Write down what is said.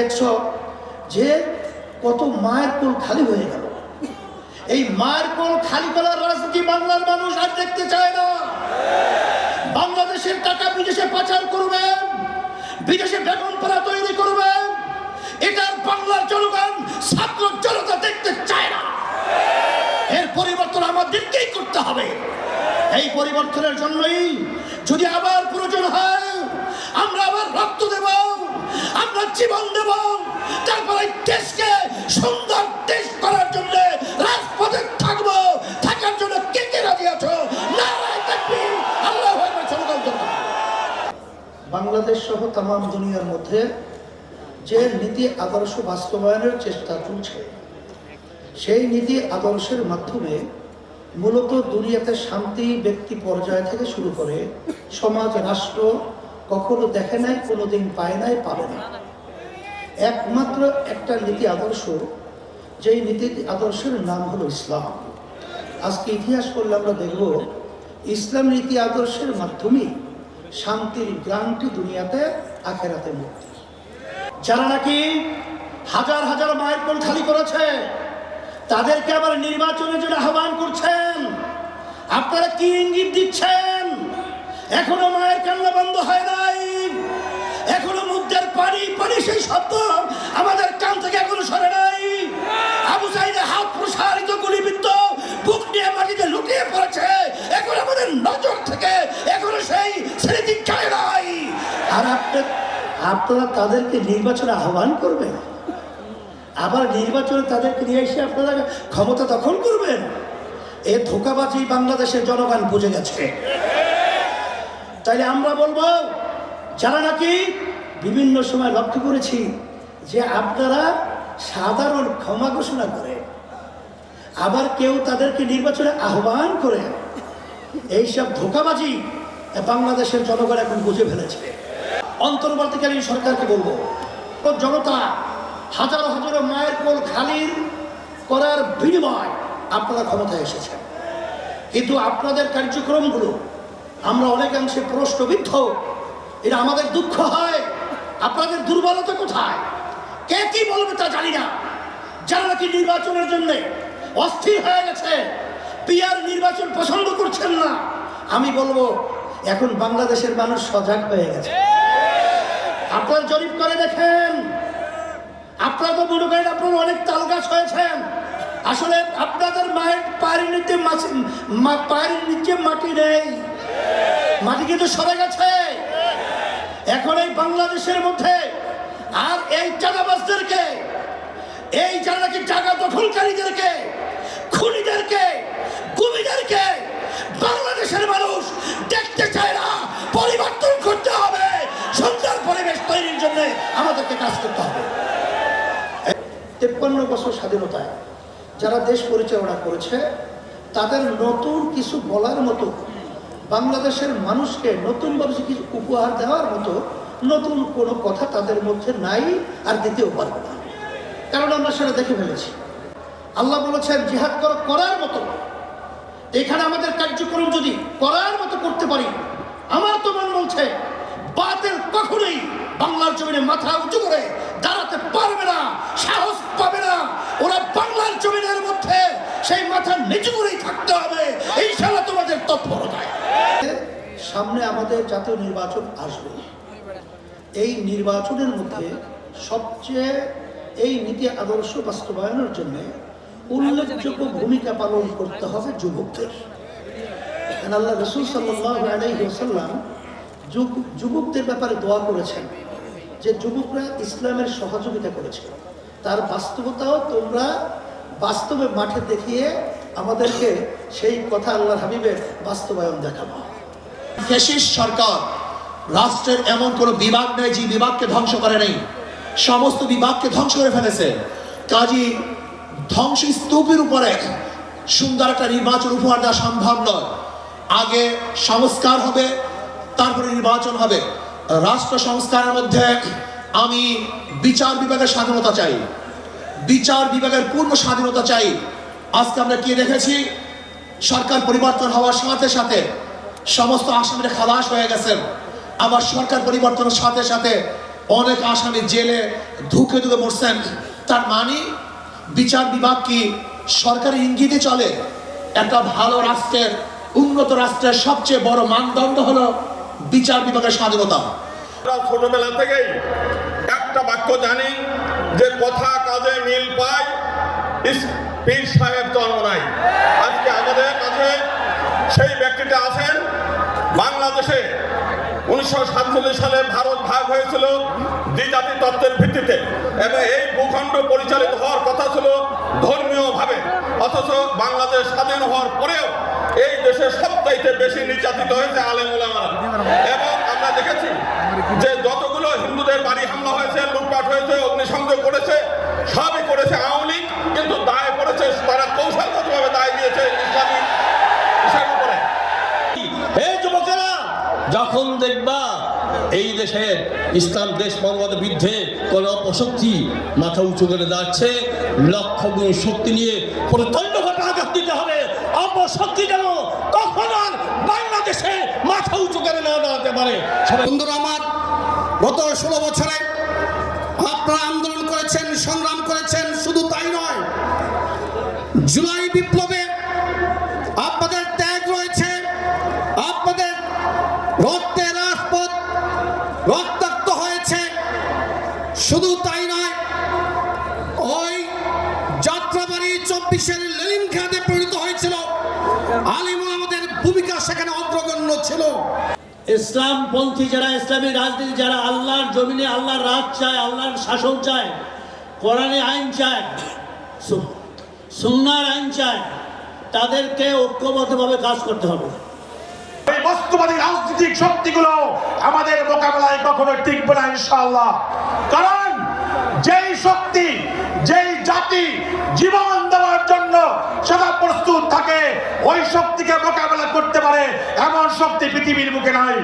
দেখছ যে কত মায়ের কোল খালি হয়ে গেল। এই মায়ের কোল খালি করার রাজনীতি বাংলার মানুষ আর দেখতে চায় না। বাংলাদেশের টাকা বিদেশে পাচার করবেন বিদেশে বেতন পাড়া তৈরি করবেন এটা বাংলার জনগণ, ছাত্র জনতা দেখতে চায় না। এর পরিবর্তন আমাদেরকেই করতে হবে। এই পরিবর্তনের জন্যই যদি আবার প্রয়োজন হয় আমরা আবার রক্ত দেব আমরা জীবন দেব। তারপরে দেশকে সুন্দর দেশ করার জন্য রাজপথে থাকব। থাকার জন্য কে কে রাজি আছো? বাংলাদেশ সহ তাম দুনিয়ার মধ্যে যে নীতি আদর্শ বাস্তবায়নের চেষ্টা চলছে, সেই নীতি আদর্শের মাধ্যমে মূলত দুনিয়াতে শান্তি, ব্যক্তি পর্যায় থেকে শুরু করে সমাজ, রাষ্ট্র কখনো দেখে নাই, কোনোদিন পায় নাই, পাবে না। একমাত্র একটা নীতি আদর্শ, যেই নীতি আদর্শের নাম হলো ইসলাম। আজকে ইতিহাস করলে আমরা দেখব, ইসলাম নীতি আদর্শের মাধ্যমে শান্তির গ্রান্টি দুনিয়াতে, আখেরাতে মুক্তি। যারা নাকি হাজার হাজার মায়ের কোল খালি করেছে, তাদেরকে আবার নির্বাচনের জন্য আহ্বান করছেন। আপনারা কি ইঙ্গিত দিচ্ছেন? এখনও মায়ের কান্না বন্ধ হয় নাই। এখনও সেই শব্দ আমাদের কান থেকে এখনও সরে নাই। আবু সাইদে হাত প্রসারিত গুলিবিদ্ধ, বুক নিয়ে মাটিতে লুটিয়ে পড়েছে। এখন আমাদের নজর থেকে এখনও সেই স্মৃতি যায় নাই। আর আপনি, আপনারা তাদেরকে নির্বাচনে আহ্বান করবেন? আবার নির্বাচনে তাদেরকে নিয়ে এসে আপনারা ক্ষমতা দখল করবেন? এ ধোকাবাজি বাংলাদেশের জনগণ বুঝে গেছে। তাইলে আমরা বলব, যারা নাকি বিভিন্ন সময় লক্ষ্য করেছি যে আপনারা সাধারণ ক্ষমা ঘোষণা করে, আবার কেউ তাদেরকে নির্বাচনে আহ্বান করে এইসব ধোকাবাজি বাংলাদেশের জনগণ এখন বুঝে ফেলেছে। অন্তর্বর্তীকালীন সরকারকে বলব, জনতা হাজারো হাজারো মায়ের কোল খালির করার বিনিময় আপনারা ক্ষমতায় এসেছেন। কিন্তু আপনাদের কার্যক্রমগুলো, আমরা অনেকাংশে প্রশ্নবিদ্ধ এটা আমাদের দুঃখ হয়। আপনাদের দুর্বলতা কোথায়? কে কি বলবে তা জানি না। যারা নাকি নির্বাচনের জন্য অস্থির হয়ে গেছে পিয়ার নির্বাচন পছন্দ করছেন না, আমি বলব, এখন বাংলাদেশের মানুষ সজাগ হয়ে গেছে। আপনার জরিপ করে দেখেন। আপনারা তো মনে করেন আপনারা অনেক তাল গাছ হয়েছেন। আসলে আপনাদের মায়ের পায়ের নিচে পায়ের নিচে মাটি নেই। মাটি কিন্তু সরে গেছে। এখন এই বাংলাদেশের মধ্যে আর এই চাঁদাবাজদেরকে, এই যারা নাকি জায়গা দখলকারীদেরকে, খুনিদেরকে, গুমিদেরকে বাংলাদেশের মানুষ দেখতে চায় না, পরিবর্তন করতে হবে, সুন্দর পরিবেশ তৈরির জন্য আমাদেরকে কাজ করতে হবে। তেপ্পান্ন বছর স্বাধীনতায় যারা দেশ পরিচালনা করেছে, তাদের নতুন কিছু বলার মতো বাংলাদেশের মানুষকে নতুনভাবে যে কিছু উপহার দেওয়ার মতো নতুন কোনো কথা তাদের মধ্যে নাই আর দিতেও পারবে না কারণ আমরা সেটা দেখে ফেলেছি। আল্লাহ বলেছেন, জিহাদ করো করার মতো এখানে আমাদের কার্যক্রম যদি করার মতো করতে পারি, আমার তো মন বলছে বাতের কখনোই বাংলার জমিনে মাথা উঁচু করে দাঁড়াতে পারবে না, সাহস পাবে না। ওরা বাংলার জমিনের মধ্যে সেই মাথা নিচু করেই থাকতে হবে। ইনশাআল্লাহ তোমাদের তৎপরতায়। সামনে আমাদের জাতীয় নির্বাচন আসবে। এই নির্বাচনের মধ্যে সবচেয়ে এই নীতি আদর্শ বাস্তবায়নের জন্য উল্লেখযোগ্য ভূমিকা পালন করতে হবে যুবকদের। আল্লাহ রসুল আলাইসাল্লাম যুবকদের ব্যাপারে দোয়া করেছেন যে যুবকরা ইসলামের সহযোগিতা করেছে। তার বাস্তবতাও তোমরা বাস্তবে মাঠে দেখিয়ে আমাদেরকে সেই কথা আল্লাহ হাবিবের বাস্তবায়ন দেখাবো। ফ্যাসিস্ট সরকার, রাষ্ট্রের এমন কোনো বিভাগ নেই যে বিভাগকে ধ্বংস করে নেই। সমস্ত বিভাগকে ধ্বংস করে ফেলেছে। কাজী ধ্বংস স্তূপের উপরে সুন্দর একটা নির্বাচন উপহার দেওয়া সম্ভব নয়। আগে সংস্কার হবে, তারপরে নির্বাচন হবে। রাষ্ট্র সংস্কারের মধ্যে আমি বিচার বিভাগের স্বাধীনতা চাই। বিচার বিভাগের পূর্ণ স্বাধীনতা চাই। আজকে আমরা কি দেখেছি? সরকার পরিবর্তন হওয়ার সাথে সাথে সমস্ত আসামিরা খালাস হয়ে গেছেন। আবার সরকার পরিবর্তনের সাথে সাথে অনেক আসামি জেলে ধুকে ধুকে মরছেন। তার মানে বিচার বিভাগ কি সরকারি ইঙ্গিতে চলে? একটা ভালো রাষ্ট্রের, উন্নত রাষ্ট্রের সবচেয়ে বড় মানদণ্ড হলো বিচার বিভাগের স্বাধীনতা। ছোটবেলা থেকেই একটা বাক্য জানি যে কথা কাজে মিল পায় পীর সাহেব জন্ম নাই। সেই ব্যক্তিটা আছেন। বাংলাদেশে উনিশশো সাতচল্লিশ সালে ভারত ভাগ হয়েছিল দ্বিজাতি তত্ত্বের ভিত্তিতে। এবং এই ভূখণ্ড পরিচালিত হওয়ার কথা ছিল ধর্মীয়ভাবে। অথচ বাংলাদেশ স্বাধীন হওয়ার পরেও এই দেশে সবচাইতে বেশি নির্যাতিত হয়েছে আলেম এবং আমরা দেখেছি যে যতগুলো হিন্দুদের বাড়ি হামলা হয়েছে, লুটপাট হয়েছে, অগ্নিসংযোগ করেছে, সবই করেছে আওয়ামী লীগ কিন্তু দায় করেছে তারা কৌশলগতভাবে দায় দিয়েছে ইসলামী বিষয়ের উপরে এই যুবকেরা যখন দেখবা এই দেশের ইসলাম দেশ বঙ্গবন্ধের বিরুদ্ধে কোন অপশক্তি মাথা উঁচু করে যাচ্ছে লক্ষ গুণ শক্তি নিয়ে প্রচণ্ড ঘটে আঘাত দিতে হবে। অপশক্তি যেন কখন আর বাংলাদেশে মাথা উঁচু করে না দাঁড়াতে পারে। বন্ধুরা আমার গত ষোলো বছরে আপনারা আন্দোলন করেছেন, সংগ্রাম করেছেন শুধু তাই নয় জুলাই বিপ্লবে আপনাদের ত্যাগ রয়েছে আপনাদের রক্তে রাজপথ রক্তাক্ত হয়েছে শুধু তাই নয়, ওই যাত্রাবাড়ি চব্বিশের লেলিন খেলাতে পরিণত হয়েছিল। আলিমুল আমাদের ভূমিকা সেখানে অগ্রগণ্য ছিল। ইসলামপন্থী যারা, ইসলামী রাজনীতি যারা আল্লাহর জমিনে আল্লাহর রাজ চায়, আল্লাহর শাসন চায়, কোরআনে আইন চায় সুন্নার আইন চায়, তাদেরকে ঐক্যবদ্ধভাবে কাজ করতে হবে। এই রাজনৈতিক শক্তিগুলো আমাদের মোকাবেলায় কখনো টিকবে না, ইনশাআল্লাহ। কারণ যেই শক্তি, যেই জাতি জীবন দেওয়ার জন্য সদা প্রস্তুত থাকে, ওই শক্তিকে মোকাবেলা করতে পারে এমন শক্তি পৃথিবীর মুখে নাই।